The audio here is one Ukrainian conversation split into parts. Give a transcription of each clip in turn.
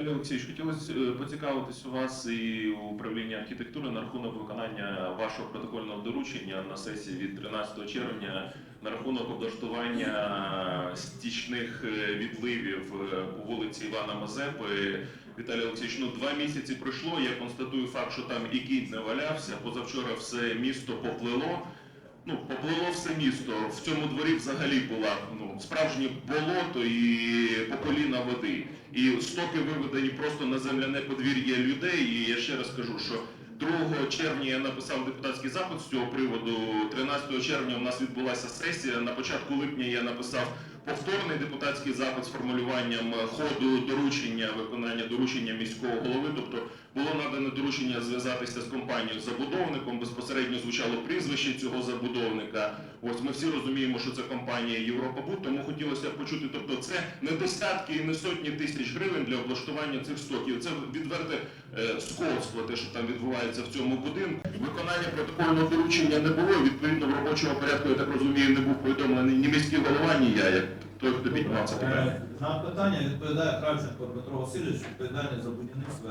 Віталій Олексійович, хотілося е, поцікавитись у вас і у управління архітектури на рахунок виконання вашого протокольного доручення на сесії від 13 червня на рахунок облаштування стічних е, відливів е, по вулиці Івана Мазепи. Віталій Олексійович, ну два місяці пройшло. Я констатую факт, що там і кінь не валявся. Позавчора все місто поплило. Ну, поплило все місто. В цьому дворі взагалі була ну, справжнє болото і по коліна води. І стоки виведені просто на земляне подвір'я людей. І я ще раз кажу, що 2 червня я написав депутатський запит з цього приводу. 13 червня у нас відбулася сесія. На початку липня я написав повторний депутатський запит з формулюванням ходу доручення, виконання доручення міського голови. Тобто було надане доручення зв'язатися з компанією забудовником. Безпосередньо звучало прізвище цього забудовника. Ось ми всі розуміємо, що це компанія Європабуд, тому хотілося б почути. Тобто, це не десятки і не сотні тисяч гривень для облаштування цих стоків. Це відверте е, скотство, те, що там відбувається в цьому будинку. Виконання протокольного доручення не було. Відповідно, в робочому порядку я так розумію, не був повідомлений ні міський голова, ні я, як той, хто піднімав це питання. На питання відповідає Кравченко Дмитро Васильович, відповідальний за будівництво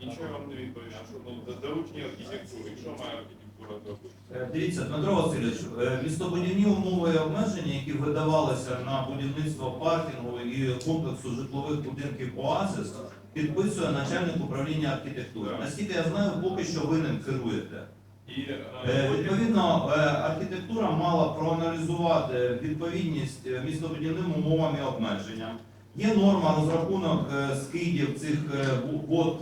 Нічого я вам не відповім, що ну, доручення архітектури, що має архітектура зробити? Е, Дивіться, Дмитро Васильович, е, містобудівні умови і обмеження, які видавалися на будівництво паркінгу і комплексу житлових будинків ОАЗИС, підписує начальник управління архітектури. Наскільки я знаю, поки що ви ним керуєте. Е, Е, Відповідно, е, архітектура мала проаналізувати відповідність містобудівним умовам і обмеженням. Є норма розрахунок скидів цих вод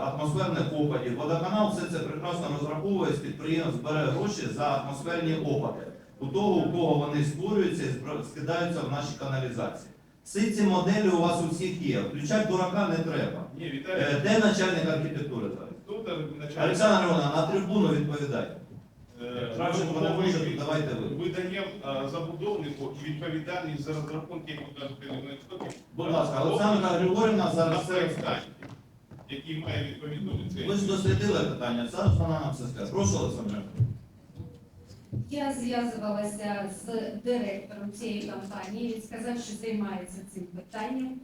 атмосферних опадів. Водоканал все це прекрасно розраховує з підприємств, бере гроші за атмосферні опади. У того, у кого вони створюються і скидаються в нашій каналізації. Всі ці моделі у вас у всіх є. Включати дурака не треба. Де начальник архітектури зараз? Тут начальник... Олександр Івановна, на трибуну відповідайте. Е, ми- може, ми- давайте ви. Видаємо е, забудовнику відповідальність за розрахунки будинкових стоків. Будь ласка, Олександра Григорівна зараз це. проєктанті, який має відповідну Ви ліцензію. ж дослідили питання, зараз вона нам все скаже. Прошу, Олександр. Я зв'язувалася з директором цієї компанії. Він сказав, що займається цим питанням.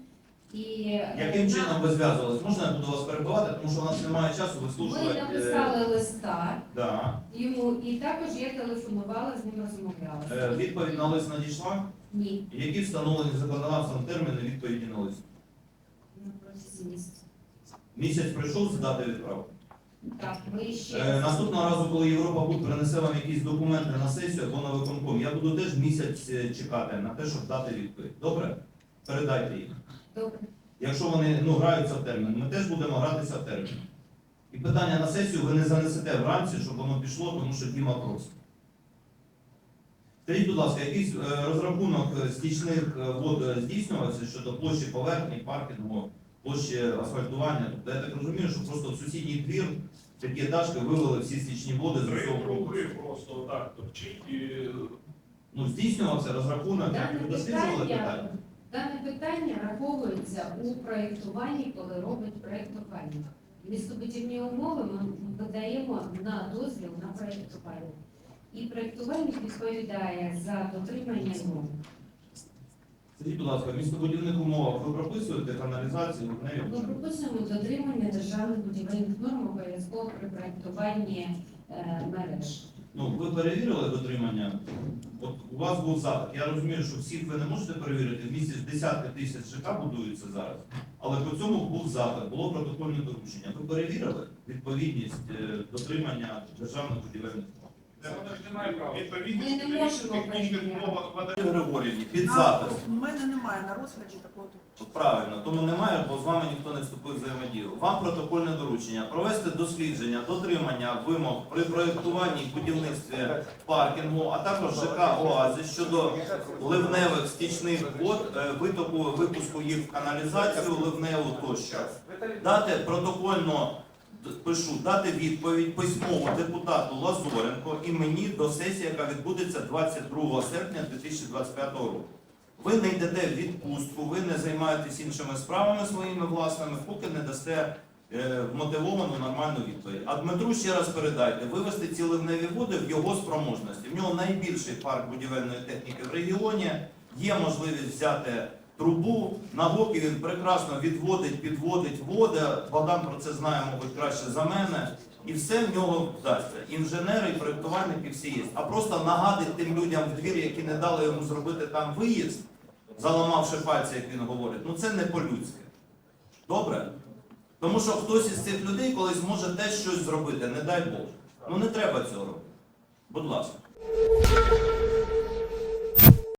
І Яким на- чином ви зв'язувались? Можна я буду вас перебувати, тому що у нас немає часу ми вислушувати. е, написали листа Да. йому, і також я телефонувала з ним Е, розмовляла. Відповідь на лист надійшла. Ні, Які встановлені законодавством терміни відповіді на лист? на протязі місяця. Місяць пройшов з дати відправки. Так, ми ще Е, Наступного разу, коли Європа Буд принесе вам якісь документи на сесію або на виконком, я буду теж місяць е, чекати на те, щоб дати відповідь. Добре? Передайте їх. Добре. Якщо вони ну, граються в термін, ми теж будемо гратися в термін. І питання на сесію ви не занесете вранці, щоб воно пішло, тому що Діма просить. Скажіть, будь ласка, якийсь е, розрахунок е, стічних е, вод здійснювався щодо площі поверхні, паркінгу, площі асфальтування? Тобто я так розумію, що просто в сусідній двір такі етажки вивели всі стічні води з усього комплексу. просто так торчить і Ну, здійснювався розрахунок, Дане ви досліджували питання? Дане питання раховується у проєктуванні, коли робить проєктування. Містобудівні умови ми видаємо на дозвіл на проєктування. І проєктувальник відповідає за дотримання норм. Скажіть, будь ласка, в містобудівних умовах ви прописуєте каналізацію? Ми прописуємо дотримання державних будівельних норм обов'язково при проєктуванні е, мереж. Ну, ви перевірили дотримання? От у вас був запит. Я розумію, що всіх ви не можете перевірити. В місті десятки тисяч ЖК будуються зараз. Але по цьому був запит, було протокольне доручення. Ви перевірили відповідність е, дотримання державних будівельних норм? Це вона ж не має права. Відповідно, Ми не можемо технічних перевіряти. умовах вода. Під запис. У мене немає на розгляді такого. От Правильно, тому немає, бо з вами ніхто не вступив в взаємодію. Вам протокольне доручення провести дослідження, дотримання вимог при проєктуванні і будівництві паркінгу, а також ЖК ОАЗі щодо ливневих стічних вод, е, витоку, випуску їх в каналізацію, ливневу тощо. Дати протокольно пишу, дати відповідь письмово депутату Лазоренко і мені до сесії, яка відбудеться 22 серпня 2025 року. Ви не йдете в відпустку, ви не займаєтесь іншими справами своїми власними, поки не дасте е, мотивовану нормальну відповідь. А Дмитру ще раз передайте, вивести ці ливневі води в його спроможності. В нього найбільший парк будівельної техніки в регіоні. Є можливість взяти трубу, на гоки він прекрасно відводить, підводить, води. Богдан про це знає, мабуть, краще за мене. І все в нього вдасться. Інженери і проєктувальники всі є. А просто нагадить тим людям в двір, які не дали йому зробити там виїзд, заламавши пальці, як він говорить, ну це не по-людськи. Добре? Тому що хтось із цих людей колись може теж щось зробити, не дай Бог. Ну не треба цього робити. Будь ласка.